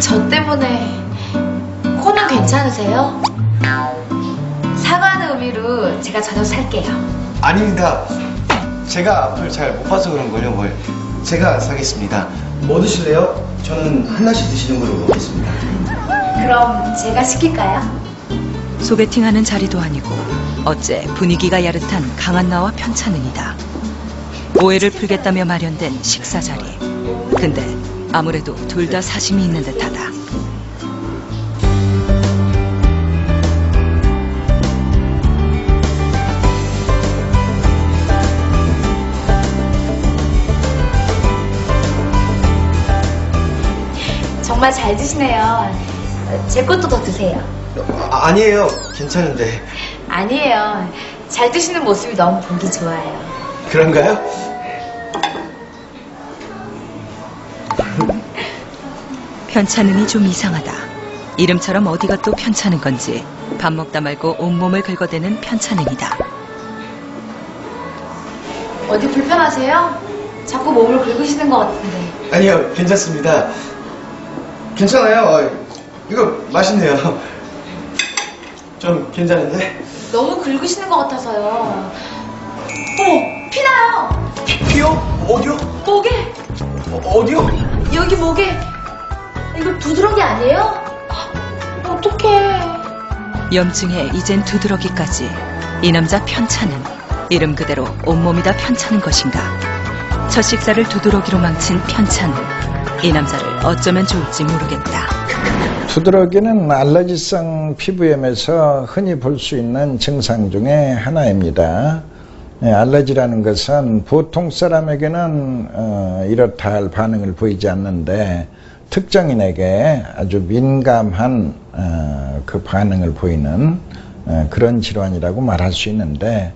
저 때문에 코는 괜찮으세요? 사과하는 의미로 제가 저녁 살게요. 아닙니다. 제가 앞을 잘 못 봐서 그런 걸요, 뭘. 제가 사겠습니다. 뭐 드실래요? 저는 하나씩 드시는 걸로 먹겠습니다. 그럼 제가 시킬까요? 소개팅하는 자리도 아니고 어째 분위기가 야릇한 강한나와 편찮은이다. 오해를 풀겠다며 마련된 식사 자리. 근데 아무래도 둘 다 사심이 있는 듯하다. 정말 잘 드시네요. 제 것도 더 드세요. 아, 아니에요. 괜찮은데. 아니에요. 잘 드시는 모습이 너무 보기 좋아요. 그런가요? 편찮은이 좀 이상하다. 이름처럼 어디가 또 편찮은 건지 밥 먹다 말고 온몸을 긁어대는 편찮은이다. 어디 불편하세요? 자꾸 몸을 긁으시는 것 같은데. 아니요, 괜찮습니다. 괜찮아요. 어, 이거 맛있네요. 좀 괜찮은데? 너무 긁으시는 것 같아서요. 어머, 피나요! 피요? 어디요? 목에! 어, 어디요? 여기 목에! 이거 두드러기 아니에요? 어떡해. 염증에 이젠 두드러기까지 이 남자 편찮은 이름 그대로 온몸이 다 편찮은 것인가 첫 식사를 두드러기로 망친 편찮은 이 남자를 어쩌면 좋을지 모르겠다 두드러기는 알러지성 피부염에서 흔히 볼 수 있는 증상 중에 하나입니다. 예, 알러지라는 것은 보통 사람에게는 어, 이렇다 할 반응을 보이지 않는데 특정인에게 아주 민감한 어, 그 반응을 보이는 어, 그런 질환이라고 말할 수 있는데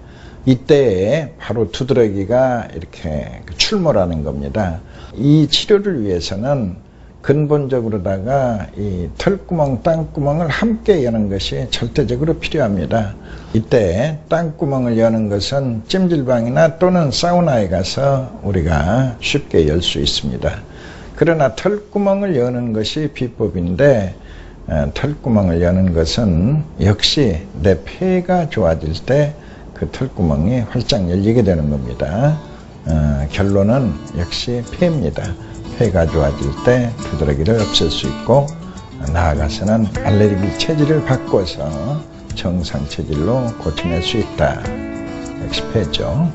이때에 바로 두드러기가 이렇게 출몰하는 겁니다. 이 치료를 위해서는 근본적으로다가 이 털구멍, 땅구멍을 함께 여는 것이 절대적으로 필요합니다. 이때 땅구멍을 여는 것은 찜질방이나 또는 사우나에 가서 우리가 쉽게 열 수 있습니다. 그러나 털구멍을 여는 것이 비법인데 어, 털구멍을 여는 것은 역시 내 폐가 좋아질 때 그 털구멍이 활짝 열리게 되는 겁니다. 어, 결론은 역시 폐입니다. 폐가 좋아질 때 두드러기를 없앨 수 있고 나아가서는 알레르기 체질을 바꿔서 정상 체질로 고쳐낼 수 있다. 역시 폐죠.